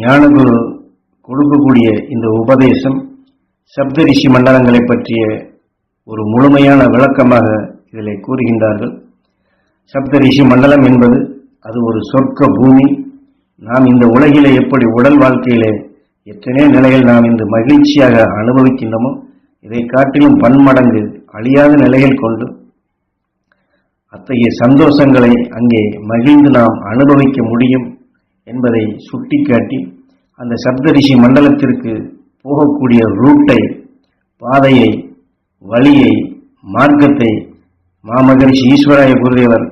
ஞானகுரு கொடுக்கக்கூடிய இந்த உபதேசம் சப்தரிஷி மண்டலங்களை பற்றிய ஒரு முழுமையான விளக்கமாக இதில் கூறுகின்றார்கள். சப்தரிஷி மண்டலம் என்பது அது ஒரு சொர்க்க பூமி. நாம் இந்த உலகிலே எப்படி உடல் வாழ்க்கையிலே எத்தனையோ நிலையில் நாம் இந்த மகிழ்ச்சியாக அனுபவிக்கின்றோமோ இதை காட்டிலும் பன்மடங்கு அழியாத நிலையில் கொண்டு அத்தகைய சந்தோஷங்களை அங்கே மகிழ்ந்து நாம் அனுபவிக்க முடியும். என்பதை சுட்டிக்காட்டி அந்த சப்தரிஷி மண்டலத்திற்கு போகக்கூடிய ரூட்டை பாதையை வழியை மார்க்கத்தை மாமகரிஷி ஈஸ்வராய குருதேவர்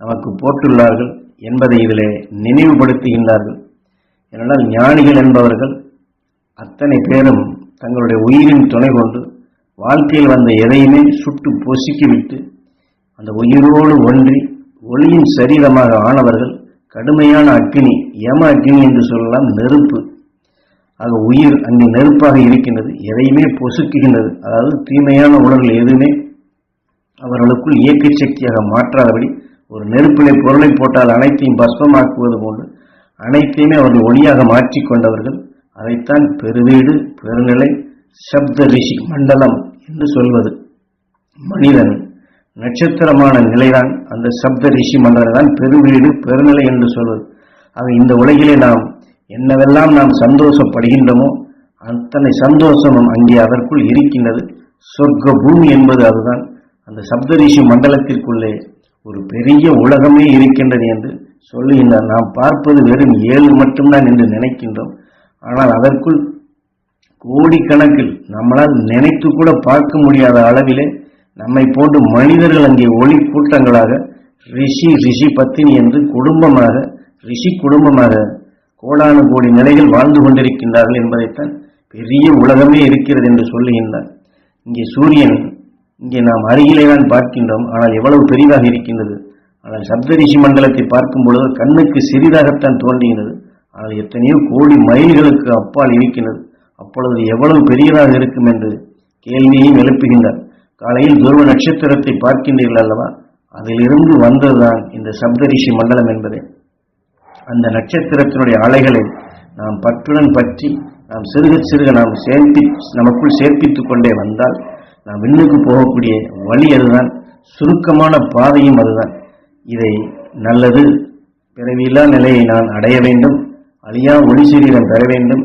நமக்கு போட்டுள்ளார்கள் என்பதை இதிலே நினைவுபடுத்துகின்றார்கள். ஏனென்றால் ஞானிகள் என்பவர்கள் அத்தனை பேரும் தங்களுடைய உயிரின் துணை கொண்டு வாழ்க்கையில் வந்த எதையுமே சுட்டு பொசுக்கிவிட்டு அந்த உயிரோடு ஒன்றி ஒளியின் சரீரமாக ஆனவர்கள் கடுமையான அக்னி யம அக்னி என்று சொல்லலாம் நெருப்பு. ஆக உயிர் அங்கே நெருப்பாக இருக்கின்றது எதையுமே பொசுக்குகின்றது. அதாவது தீமையான உணர்வுகள் எதுவுமே அவர்களுக்குள் இயக்க சக்தியாக மாற்றாதபடி ஒரு நெருப்பிலே பொருளை போட்டால் அனைத்தையும் பஸ்மமாக்குவது போன்று அனைத்தையுமே அவர்கள் ஒளியாக மாற்றிக்கொண்டவர்கள் அதைத்தான் பெருவீடு பெருநிலை சப்த ரிஷி மண்டலம் என்று சொல்வது. மனிதன். நட்சத்திரமான நிலைதான். அந்த சப்த ரிஷி மண்டலம் தான் பெருவீடு பெருநிலை என்று சொல்வது. ஆக இந்த உலகிலே நாம் என்னவெல்லாம் நாம் சந்தோஷப்படுகின்றோமோ அத்தனை சந்தோஷமும் அங்கே அதற்குள் இருக்கின்றது. சொர்க்க பூமி என்பது அதுதான். அந்த சப்தரிஷி மண்டலத்திற்குள்ளே ஒரு பெரிய உலகமே இருக்கின்றது என்று சொல்லுகின்றார். நாம் பார்ப்பது வெறும் ஏழு மட்டும்தான் என்று நினைக்கின்றோம். ஆனால் அதற்குள் கோடிக்கணக்கில் நம்மளால் நினைத்து கூட பார்க்க முடியாத அளவிலே நம்மை போன்று மனிதர்கள் அங்கே ஒளி கூட்டங்களாக ரிஷி ரிஷி பத்தினி என்று குடும்பமாக ரிஷி குடும்பமாக கோடானு கோடி நிலைகள் வாழ்ந்து கொண்டிருக்கின்றார்கள் என்பதைத்தான் பெரிய உலகமே இருக்கிறது என்று சொல்லுகின்றார். இங்கே சூரியன் இங்கே நாம் அருகிலே தான் பார்க்கின்றோம். ஆனால் எவ்வளவு பெரிதாக இருக்கின்றது. ஆனால் சப்த ரிஷி மண்டலத்தை பார்க்கும் பொழுது கண்ணுக்கு சிறிதாகத்தான் தோன்றுகிறது ஆனால் எத்தனையோ கோடி மைல்களுக்கு அப்பால் இருக்கின்றது. அப்பொழுது எவ்வளவு பெரியதாக இருக்கும் என்று கேள்வியையும் எழுப்புகின்றார். காலையில் துருவ நட்சத்திரத்தை பார்க்கின்றீர்கள் அல்லவா? அதிலிருந்து வந்ததுதான் இந்த சப்தரிஷி மண்டலம் என்பதே. அந்த நட்சத்திரத்தினுடைய அலைகளை நாம் பற்றுடன் பற்றி நாம் சிறுக சிறுக நாம் சேர்ப்பி நமக்குள் சேர்ப்பித்துக் கொண்டே வந்தால் நாம் விண்ணுக்கு போகக்கூடிய வழி அதுதான். சுருக்கமான பாதையும் அதுதான். இதை நல்லது பிறவியில்லா நிலையை நான் அடைய வேண்டும். அழியா ஒளி சரீரம் பெற வேண்டும்.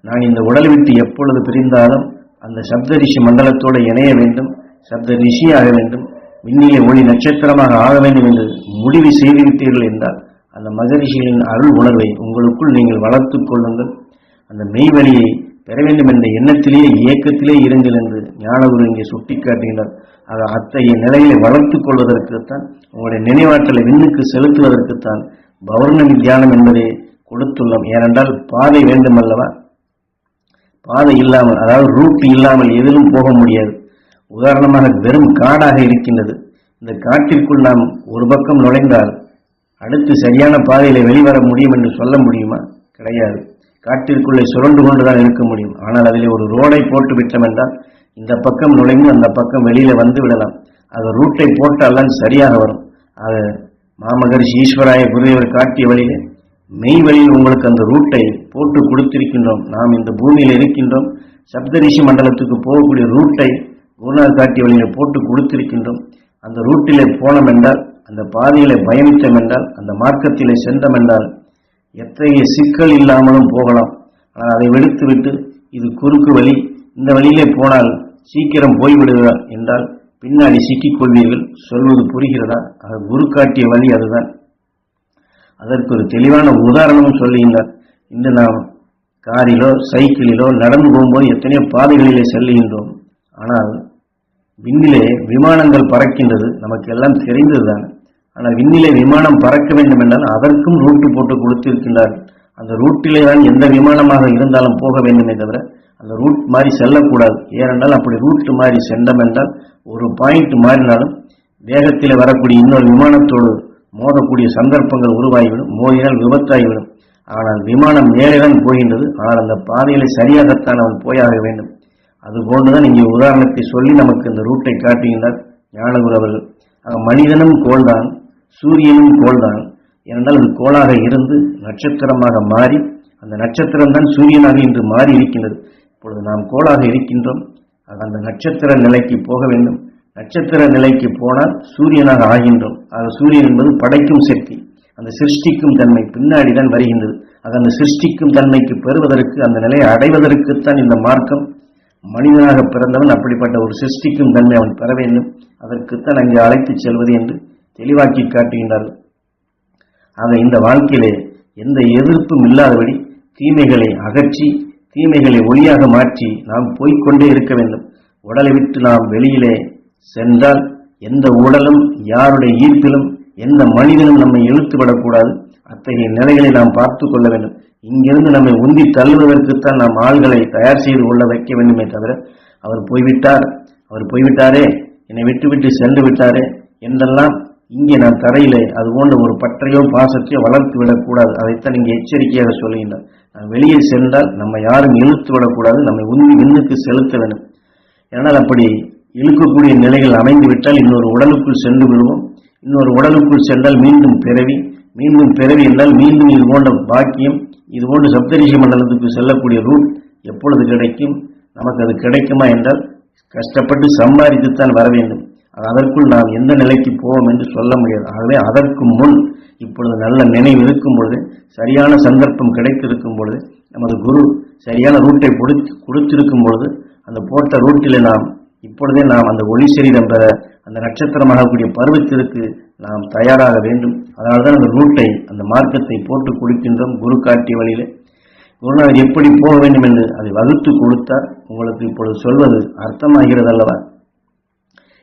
நான் இந்த உடலை விட்டு எப்பொழுது பிரிந்தாலும் அந்த சப்தரிஷி மண்டலத்தோடு இணைய வேண்டும். சப்த ரிஷியாக வேண்டும் விண்ணிலே ஒளி நட்சத்திரமாக ஆக வேண்டும் என்று முடிவு செய்துவிட்டீர்கள் என்றால் அந்த மகரிஷிகளின் அருள் உணர்வை உங்களுக்குள் நீங்கள் வளர்த்துக் கொள்ளுங்கள். அந்த மெய்வழியை பெற வேண்டும் என்ற எண்ணத்திலேயே இயக்கத்திலே இருங்கள் என்று ஞானகுரு இங்கே சுட்டிக்காட்டுகின்றார். ஆக அத்தகைய நிலையை வளர்த்துக் கொள்வதற்குத்தான் உங்களுடைய நினைவாற்றலை விண்ணுக்கு செலுத்துவதற்குத்தான் பௌர்ணமி தியானம் என்பதை கொடுத்துள்ளோம். ஏனென்றால் பாதை வேண்டுமல்லவா? பாதை இல்லாமல் அதாவது ரூட் இல்லாமல் எதிலும் போக முடியாது. உதாரணமாக வெறும் காடாக இருக்கின்றது. இந்த காட்டிற்குள் நாம் ஒரு பக்கம் நுழைந்தால் அடுத்து சரியான பாதையில வெளிவர முடியும் என்று சொல்ல முடியுமா? கிடையாது. காட்டிற்குள்ளே சுரண்டு கொண்டுதான் இருக்க முடியும். ஆனால் அதில் ஒரு ரோடை போட்டு விட்டோம் என்றால் இந்த பக்கம் நுழைந்து அந்த பக்கம் வெளியில வந்து விடலாம். அது ரூட்டை போட்டால்தான் சரியாக வரும். அது மாமகரிஷி ஈஸ்வராய குருதேவர் காட்டிய வழியில் மெய் வழியில் உங்களுக்கு அந்த ரூட்டை போட்டு கொடுத்திருக்கின்றோம். நாம் இந்த பூமியில் இருக்கின்றோம். சப்தரிஷி மண்டலத்துக்கு போகக்கூடிய ரூட்டை குருநாத காட்டிய வழியில் போட்டு கொடுத்திருக்கின்றோம். அந்த ரூட்டிலே போனோம் என்றால் அந்த பாதையிலே பயணித்தோம் என்றால் அந்த மார்க்கத்திலே சென்றோம் என்றால் எத்தகைய சிக்கல் இல்லாமலும் போகலாம். ஆனால் அதை வெடித்துவிட்டு இது குறுக்கு வழி இந்த வழியிலே போனால் சீக்கிரம் போய்விடுகிறா என்றால் பின்னாடி சிக்கிக் கொள்வீர்கள் சொல்வது புரிகிறதா? அது குரு காட்டிய வழி அதுதான். அதற்கு ஒரு தெளிவான உதாரணமும் சொல்லுகின்றார். இன்று நாம் காரிலோ சைக்கிளிலோ நடந்து போகும்போது எத்தனையோ பாதைகளிலே செல்லுகின்றோம். ஆனால் விண்ணிலே விமானங்கள் பறக்கின்றது. நமக்கு எல்லாம் தெரிந்ததுதான். ஆனால் விண்ணிலே விமானம் பறக்க வேண்டும் என்றால் அதற்கும் ரூட்டு போட்டு கொடுத்திருக்கின்றார். அந்த ரூட்டிலே தான் எந்த விமானமாக இருந்தாலும் போக வேண்டுமே தவிர அந்த ரூட் மாதிரி செல்லக்கூடாது. ஏனென்றால் அப்படி ரூட் மாதிரி சென்றம் என்றால் ஒரு பாயிண்ட் மாறினாலும் வேகத்தில் வரக்கூடிய இன்னொரு விமானத்தோடு மோதக்கூடிய சந்தர்ப்பங்கள் உருவாகிவிடும் மோதினால் விபத்தாகிவிடும். ஆனால் விமானம் மேலேதான் போகின்றது. ஆனால் அந்த பாதையிலே சரியாகத்தான் அவன் போயாக வேண்டும். அது போன்றுதான் இங்கே உதாரணத்தை சொல்லி நமக்கு இந்த ரூட்டை காட்டுகின்றார் ஞானகுரு அவர்கள் ஆக மனிதனும் கோள்தான் சூரியனும் கோள்தான். ஏனென்றால் அது கோளாக இருந்து நட்சத்திரமாக மாறி அந்த நட்சத்திரம் தான் சூரியனாக இன்று மாறி இருக்கின்றது இப்பொழுது நாம் கோளாக இருக்கின்றோம். ஆக அந்த நட்சத்திர நிலைக்கு போக வேண்டும். நட்சத்திர நிலைக்கு போனால் சூரியனாக ஆகின்றோம். ஆக சூரியன் என்பது படைக்கும் சக்தி. அந்த சிருஷ்டிக்கும் தன்மை பின்னாடி தான் வருகின்றது. ஆக அந்த சிருஷ்டிக்கும் தன்மைக்கு பெறுவதற்கு அந்த நிலையை அடைவதற்குத்தான் இந்த மார்க்கம் மனிதனாக பிறந்தவன் அப்படிப்பட்ட ஒரு சிருஷ்டிக்கும் தன்மை அவன் பெற வேண்டும். அதற்குத்தான் அங்கே அழைத்துச் செல்வது என்று தெளிவாக்கி காட்டுகின்றார்கள் ஆக இந்த வாழ்க்கையிலே எந்த எதிர்ப்பும் இல்லாதபடி தீமைகளை அகற்றி தீமைகளை ஒளியாக மாற்றி நாம் போய்க்கொண்டே இருக்க வேண்டும். உடலை விட்டு நாம் வெளியிலே சென்றால் எந்த உடலும் யாருடைய ஈர்ப்பிலும் எந்த மனிதனும் நம்மை இழுத்து விடக்கூடாது அத்தகைய நிலைகளை நாம் பார்த்து கொள்ள வேண்டும். இங்கிருந்து நம்மை உந்தி தள்ளுவதற்குத்தான் நாம் ஆள்களை தயார் செய்து கொள்ள வைக்க வேண்டுமே தவிர அவர் போய்விட்டார். அவர் போய்விட்டாரே. என்னை விட்டுவிட்டு சென்று விட்டாரே என்றெல்லாம் இங்கே நான் தரையிலே அது போன்ற ஒரு பற்றையோ பாசத்தையோ வளர்த்து விடக்கூடாது. அதைத்தான் இங்கே எச்சரிக்கையாக சொல்கின்றார் நான் வெளியே சென்றால் நம்ம யாரும் இழுத்து விடக்கூடாது. நம்மை உந்தி விண்ணுக்கு செலுத்த வேண்டும். ஏனால் அப்படி இழுக்கக்கூடிய நிலைகள் அமைந்து விட்டால் இன்னொரு உடலுக்குள் சென்று விடுவோம். இன்னொரு உடலுக்குள் சென்றால் மீண்டும் பிறவி மீண்டும் பிறவி என்றால் மீண்டும் இது போன்ற பாக்கியம் இது போன்ற சப்தரிஷி மண்டலத்துக்கு செல்லக்கூடிய ரூட் எப்பொழுது கிடைக்கும்? நமக்கு அது கிடைக்குமா என்றால் கஷ்டப்பட்டு சம்பாதித்துத்தான் வர வேண்டும். அது அதற்குள் நாம் எந்த நிலைக்கு போவோம் என்று சொல்ல முடியாது. ஆகவே அதற்கு முன் இப்பொழுது நல்ல நினைவு இருக்கும் பொழுது சரியான சந்தர்ப்பம் கிடைத்திருக்கும் பொழுது நமது குரு சரியான ரூட்டை கொடுத்து கொடுத்திருக்கும் பொழுது அந்த போட்ட ரூட்டில் நாம் இப்பொழுதே நாம் அந்த ஒளி சரீரம் பெற அந்த நட்சத்திரமாகக்கூடிய பருவத்திற்கு நாம் தயாராக வேண்டும். அதனால்தான் அந்த ரூட்டை அந்த மார்க்கத்தை போட்டு கொடுக்கின்றோம் குரு காட்டிய வழியிலே. குருநாதர் எப்படி போக வேண்டும் என்று அதை வகுத்து கொடுத்தார். உங்களுக்கு இப்பொழுது சொல்வது அர்த்தமாகிறது அல்லவா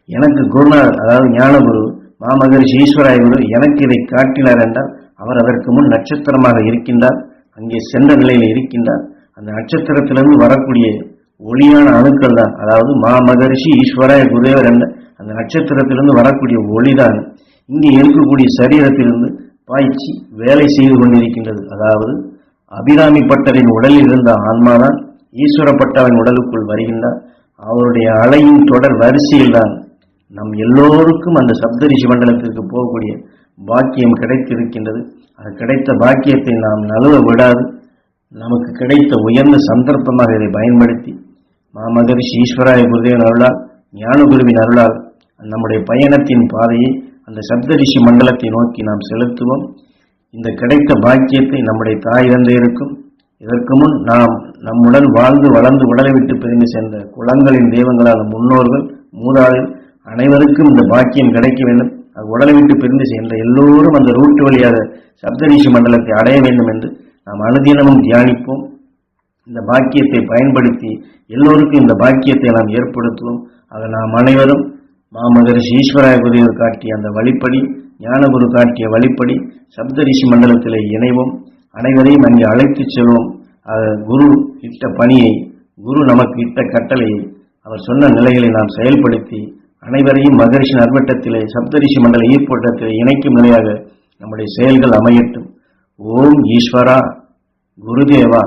எனக்கு குருநாதர் அதாவது ஞானகுரு மாமகரிஷி ஈஸ்வராய குரு எனக்கு இதை காட்டினார் என்றால் அவர் அதற்கு முன் நட்சத்திரமாக இருக்கின்றார். அங்கே சென்ற நிலையில் இருக்கின்றார். அந்த நட்சத்திரத்திலிருந்து வரக்கூடிய ஒளியான அணுக்கள் தான். அதாவது மாமகரிஷி ஈஸ்வராய குருதேவர் என்ற அந்த நட்சத்திரத்திலிருந்து வரக்கூடிய ஒளிதான். இங்கே இருக்கக்கூடிய சரீரத்திலிருந்து பாய்ச்சி வேலை செய்து கொண்டிருக்கின்றது. அதாவது அபிராமி பட்டரின் உடலில் இருந்த ஆன்மாதான் ஈஸ்வரப்பட்டவன் உடலுக்குள் வருகின்றார். அவருடைய அலையின் தொடர் வரிசையில் தான் நம் எல்லோருக்கும் அந்த சப்தரிஷி மண்டலத்திற்கு போகக்கூடிய பாக்கியம் கிடைத்திருக்கின்றது. அது கிடைத்த பாக்கியத்தை நாம் நழுவ விடாது. நமக்கு கிடைத்த உயர்ந்த சந்தர்ப்பமாக இதை பயன்படுத்தி மாமகரிஷி ஈஸ்வராய குருதேவன் அருளால் ஞானகுருவின் அருளால் நம்முடைய பயணத்தின் பாதையை அந்த சப்தரிஷி மண்டலத்தை நோக்கி நாம் செலுத்துவோம். இந்த கிடைத்த பாக்கியத்தை நம்முடைய தாய் தந்தையருக்கும் இதற்கு முன் நாம் நம்முடன் வாழ்ந்து வளர்ந்து உடலை விட்டு பிரிந்து சென்ற குளங்களின் தெய்வங்களான முன்னோர்கள் மூதாதையர் அனைவருக்கும் இந்த பாக்கியம் கிடைக்க வேண்டும். அது உடலை விட்டு பிரிந்து சென்ற எல்லோரும் அந்த ரூட்டு வழியாக சப்தரிஷி மண்டலத்தை அடைய வேண்டும் என்று நாம் அனுதினமும் தியானிப்போம். இந்த பாக்கியத்தை பயன்படுத்தி எல்லோருக்கும் இந்த பாக்கியத்தை நாம் ஏற்படுத்துவோம். ஆக நாம் அனைவரும் மாமகரிஷி ஈஸ்வராய குருவர் காட்டிய அந்த வழிப்படி ஞானகுரு காட்டிய வழிப்படி சப்தரிஷி மண்டலத்திலே இணைவோம். அனைவரையும் அங்கே அழைத்துச் செல்வோம். குரு இட்ட பணியை குரு நமக்கு இட்ட கட்டளையை அவர் சொன்ன நிலைகளை நாம் செயல்படுத்தி அனைவரையும் மகரிஷி நர்வட்டத்திலே சப்தரிஷி மண்டல ஈர்ப்போட்டத்திலே இணைக்கும் நிலையாக நம்முடைய செயல்கள் அமையட்டும். ஓம் ஈஸ்வரா குருதேவா.